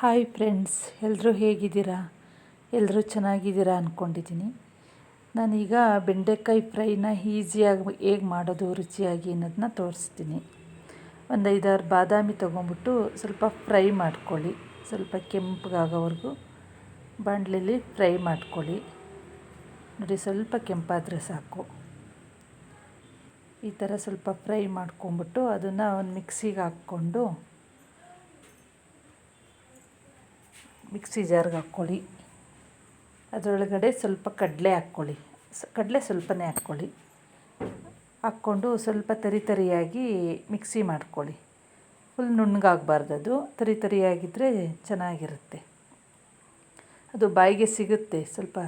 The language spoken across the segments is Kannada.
ಹಾಯ್ ಫ್ರೆಂಡ್ಸ್ ಎಲ್ಲರೂ ಹೇಗಿದ್ದೀರಾ? ಎಲ್ಲರೂ ಚೆನ್ನಾಗಿದ್ದೀರಾ ಅಂದ್ಕೊಂಡಿದ್ದೀನಿ ನಾನೀಗ ಬೆಂಡೆಕಾಯಿ ಫ್ರೈನ ಈಸಿಯಾಗಿ ಹೇಗೆ ಮಾಡೋದು, ರುಚಿಯಾಗಿ ಅನ್ನೋದನ್ನ ತೋರಿಸ್ತೀನಿ. ಒಂದು ಐದಾರು ಬಾದಾಮಿ ತೊಗೊಂಬಿಟ್ಟು ಸ್ವಲ್ಪ ಫ್ರೈ ಮಾಡ್ಕೊಳ್ಳಿ. ಸ್ವಲ್ಪ ಕೆಂಪಗಾಗೋವರೆಗೂ ಬಾಣಲೆಯಲ್ಲಿ ಫ್ರೈ ಮಾಡ್ಕೊಳ್ಳಿ. ನೋಡಿ ಸ್ವಲ್ಪ ಕೆಂಪಾದರೆ ಸಾಕು. ಈ ಥರ ಸ್ವಲ್ಪ ಫ್ರೈ ಮಾಡ್ಕೊಂಬಿಟ್ಟು ಅದನ್ನು ಒಂದು ಮಿಕ್ಸಿಗೆ ಹಾಕ್ಕೊಂಡು ಮಿಕ್ಸಿ ಜಾರ್ಗೆ ಹಾಕ್ಕೊಳ್ಳಿ. ಅದರೊಳಗಡೆ ಸ್ವಲ್ಪ ಕಡಲೆ ಹಾಕ್ಕೊಳ್ಳಿ. ಸ್, ಕಡಲೆ ಸ್ವಲ್ಪನೇ ಹಾಕ್ಕೊಳ್ಳಿ. ಹಾಕ್ಕೊಂಡು ಸ್ವಲ್ಪ ತರಿ ತರಿಯಾಗಿ ಮಿಕ್ಸಿ ಮಾಡ್ಕೊಳ್ಳಿ. ಫುಲ್ ನುಣ್ಣಗಾಗಬಾರ್ದು ಅದು. ತರಿ ತರಿಯಾಗಿದ್ದರೆ ಚೆನ್ನಾಗಿರುತ್ತೆ. ಅದು ಬಾಯಿಗೆ ಸಿಗುತ್ತೆ. ಸ್ವಲ್ಪ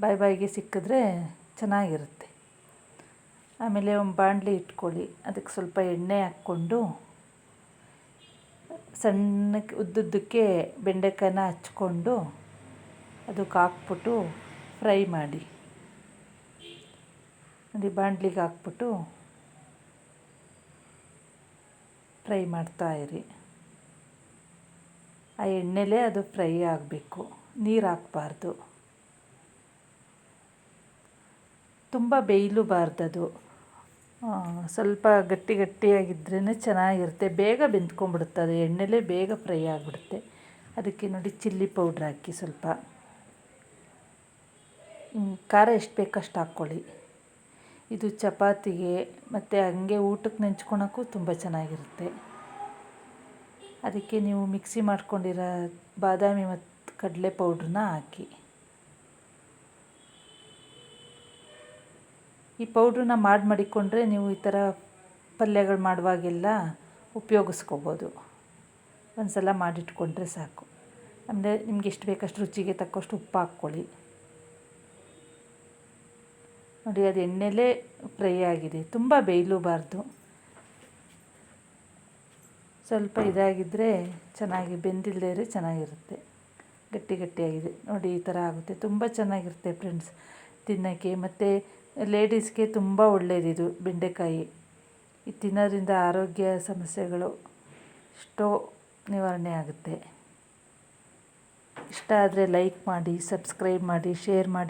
ಬಾಯಿ ಬಾಯಿಗೆ ಸಿಕ್ಕಿದ್ರೆ ಚೆನ್ನಾಗಿರುತ್ತೆ. ಆಮೇಲೆ ಒಂದು ಬಾಣಲಿ ಇಟ್ಕೊಳ್ಳಿ. ಅದಕ್ಕೆ ಸ್ವಲ್ಪ ಎಣ್ಣೆ ಹಾಕ್ಕೊಂಡು ಸಣ್ಣಕ್ಕೆ ಉದ್ದುದ್ದಕ್ಕೆ ಬೆಂಡೆಕಾಯನ್ನ ಹಚ್ಕೊಂಡು ಅದಕ್ಕೆ ಹಾಕ್ಬಿಟ್ಟು ಫ್ರೈ ಮಾಡಿ. ನೋಡಿ ಬಾಂಡ್ಲಿಗೆ ಹಾಕ್ಬಿಟ್ಟು ಫ್ರೈ ಮಾಡ್ತಾಯಿರಿ ಆ ಎಣ್ಣೆಲೇ ಅದು ಫ್ರೈ ಆಗಬೇಕು. ನೀರು ಹಾಕ್ಬಾರ್ದು. ತುಂಬ ಬೇಯಲೂಬಾರ್ದು ಸ್ವಲ್ಪ ಗಟ್ಟಿ ಗಟ್ಟಿಯಾಗಿದ್ರೇ ಚೆನ್ನಾಗಿರುತ್ತೆ. ಬೇಗ ಬೆಂದ್ಕೊಂಬಿಡುತ್ತೆ ಅದು ಎಣ್ಣೆಲೇ ಬೇಗ ಫ್ರೈ ಆಗಿಬಿಡುತ್ತೆ. ಅದಕ್ಕೆ ನೋಡಿ ಚಿಲ್ಲಿ ಪೌಡ್ರ್ ಹಾಕಿ ಸ್ವಲ್ಪ. ಖಾರ ಎಷ್ಟು ಬೇಕೋ ಅಷ್ಟು ಹಾಕ್ಕೊಳ್ಳಿ. ಇದು ಚಪಾತಿಗೆ ಮತ್ತು ಹಂಗೆ ಊಟಕ್ಕೆ ನೆಂಚ್ಕೊಳಕ್ಕೂ ತುಂಬ ಚೆನ್ನಾಗಿರುತ್ತೆ. ಅದಕ್ಕೆ ನೀವು ಮಿಕ್ಸಿ ಮಾಡ್ಕೊಂಡಿರೋ ಬಾದಾಮಿ ಮತ್ತು ಕಡಲೆ ಪೌಡ್ರನ್ನ ಹಾಕಿ. ಈ ಪೌಡ್ರನ್ನ ಮಾಡಿ ಮಾಡಿಕೊಂಡ್ರೆ ನೀವು ಈ ಥರ ಪಲ್ಯಗಳು ಮಾಡುವಾಗೆಲ್ಲ ಉಪಯೋಗಿಸ್ಕೋಬೋದು. ಒಂದು ಸಲ ಮಾಡಿಟ್ಕೊಂಡ್ರೆ ಸಾಕು. ಅಂದರೆ ನಿಮ್ಗೆ ಎಷ್ಟು ಬೇಕಷ್ಟು ರುಚಿಗೆ ತಕ್ಕಷ್ಟು ಉಪ್ಪು ಹಾಕ್ಕೊಳ್ಳಿ. ನೋಡಿ, ಅದು ಎಣ್ಣೆಲೇ ಫ್ರೈ ಆಗಿದೆ. ತುಂಬ ಬೇಯಲೂಬಾರ್ದು. ಸ್ವಲ್ಪ ಇದಾಗಿದ್ದರೆ ಚೆನ್ನಾಗಿ ಬೆಂದಿಲ್ಲದೇ ಚೆನ್ನಾಗಿರುತ್ತೆ. ಗಟ್ಟಿ ಗಟ್ಟಿಯಾಗಿದೆ. ನೋಡಿ, ಈ ಥರ ಆಗುತ್ತೆ. ತುಂಬ ಚೆನ್ನಾಗಿರುತ್ತೆ ಫ್ರೆಂಡ್ಸ್. ತಿನ್ನೋಕ್ಕೆ ಮತ್ತು ಲೇಡೀಸ್ಗೆ ತುಂಬ ಒಳ್ಳೆಯದಿದು ಬೆಂಡೆಕಾಯಿ. ಇದು ತಿನ್ನೋದ್ರಿಂದ ಆರೋಗ್ಯ ಸಮಸ್ಯೆಗಳು ಎಷ್ಟೋ ನಿವಾರಣೆ ಆಗುತ್ತೆ. ಇಷ್ಟ ಆದರೆ ಲೈಕ್ ಮಾಡಿ ಸಬ್ಸ್ಕ್ರೈಬ್ ಮಾಡಿ ಶೇರ್ ಮಾಡಿ.